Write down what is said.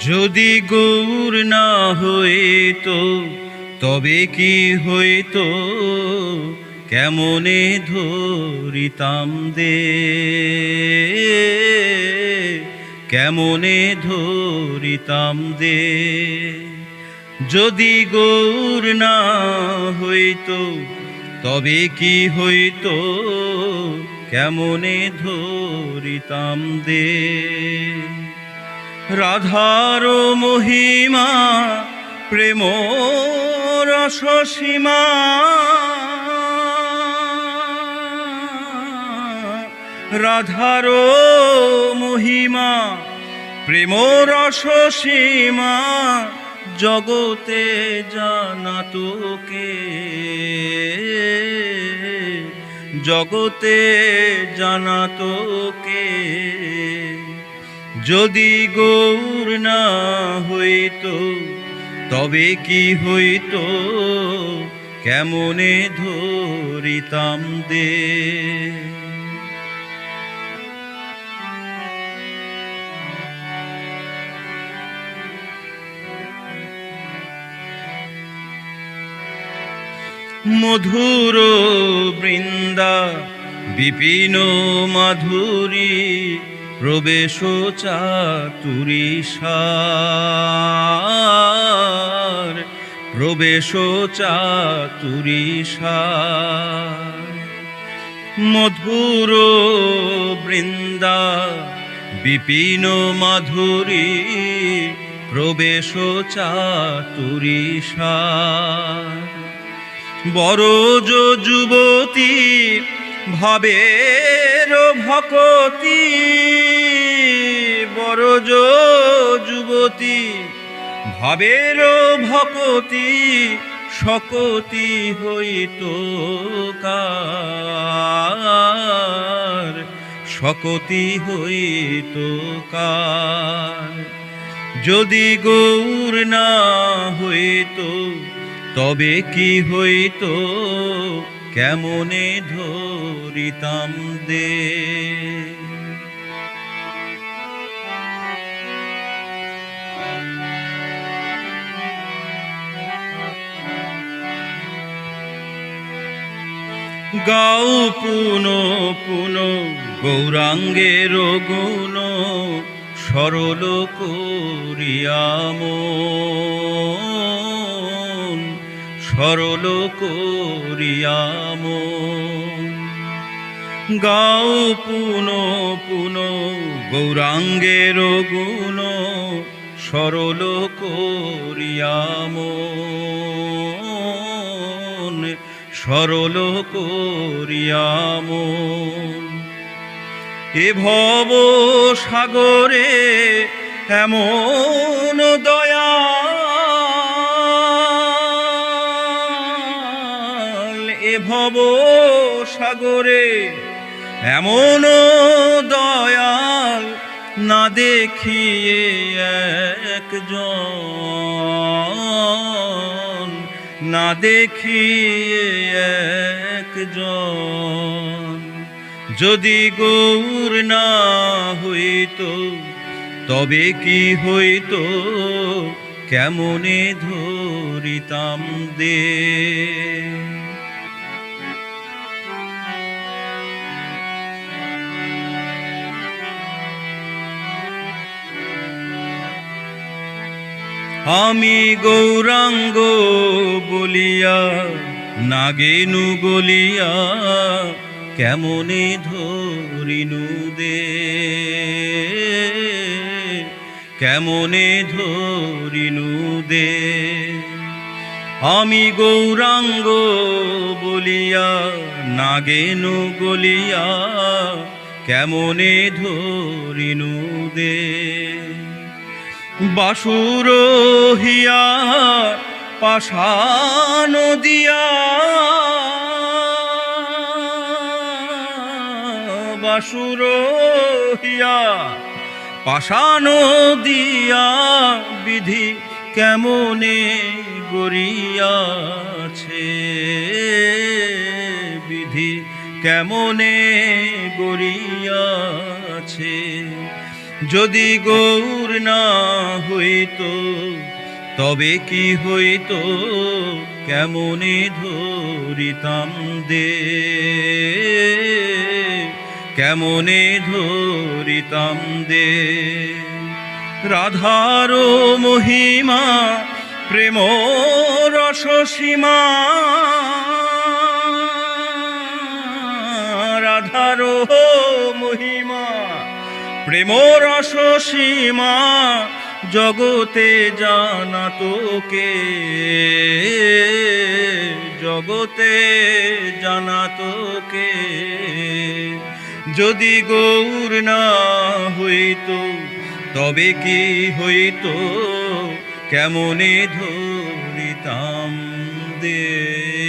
যদি গৌর না হইতো, তবে কি হইতো? কেমনে ধরিতাম দে? কেমনে ধরিতাম দে? যদি গৌর না হইতো, তবে কি হইতো? কেমনে ধরিতাম দে? রাধার মহিমা প্রেম রসসীমা রাধার মহিমা প্রেম রসসীমা জগতে জানা তোকে। জগতে জানা তোকে। যদি গৌর না হইতো তবে কি হইতো? কেমনে ধরিতাম দে? মধুর বৃন্দা বিপিন মাধুরী প্রবেশ চাতুরি সার। প্রবেশ চাতুরি সার। মধুর বৃন্দা, বিপিন মাধুরী। প্রবেশ চাতুরি সার। বড় যুবতী, ভাবের ভকতি। বড় যুবতী, ভাবের ভকতি সকতি হইত কার? হইত কার? যদি গৌর না হইতো, তবে কি হইতো? কেমনে ধরিতাম দে? গাও পুন পুন গৌরাঙ্গের গুণ সরল করিয়াম সরল করিয়াম গাও পুন পুন গৌরাঙ্গের গুণ সরল করিয়াম সরল করিয়াম এ ভব সাগরে এমন দয়া। এ ভব সাগরে এমন দয়াল না দেখিয়ে একজন। না দেখিয়ে একজন। যদি গৌর না হইতো, তবে কি হইতো? কেমনে ধরিতাম দে? আমি গৌরাঙ্গ বলিয়া নাগেনু গলিয়া, কেমনে ধরিনু দে? কেমনে ধরিনু দে? আমি গৌরাঙ্গ বলিয়া, নাগেনু গলিয়া, কেমনে ধরিনু দে? বাসুর হিয়া পাশান দিয়া বাসুর হিয়া পাশান দিয়া বিধি কেমনে গড়িয়াছে? বিধি কেমনে গড়িয়াছে? যদি গৌর না হইতো তবে কি হইতো, কেমনে ধরিতাম দে? কেমনে ধরিতাম দে? রাধার মহিমা, প্রেম রস সীমা। রাধার মহিমা, প্রেম রস সীমা। জগতে জানা তোকে, জগতে জানা তোকে। যদি গৌর না হইতো, তবে কি হইতো? কেমনে ধরিতাম দে?